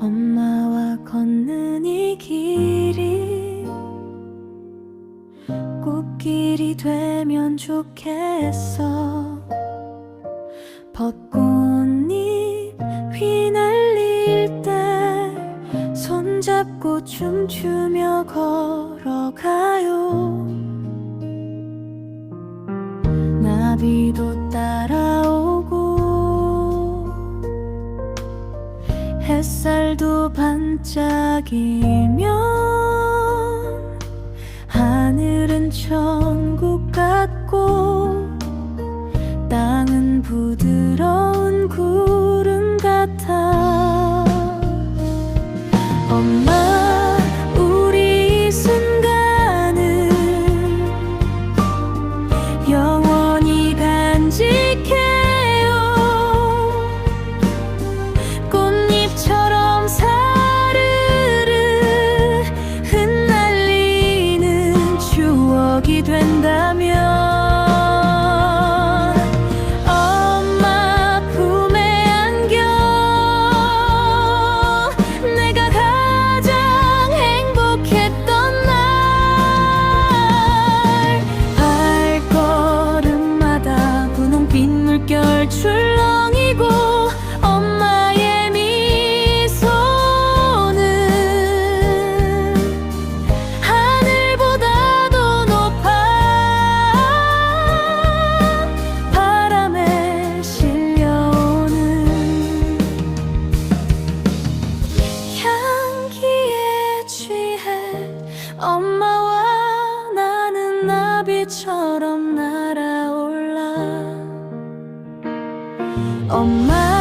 엄마와 걷는 이 길이 꽃길이 되면 좋겠어. 벚꽃잎 휘날릴 때 손잡고 춤추며 걷 햇살도 반짝이면 하늘은 천국 같고 땅은 부드러운 엄마와 나는 나비처럼 날아올라. 엄마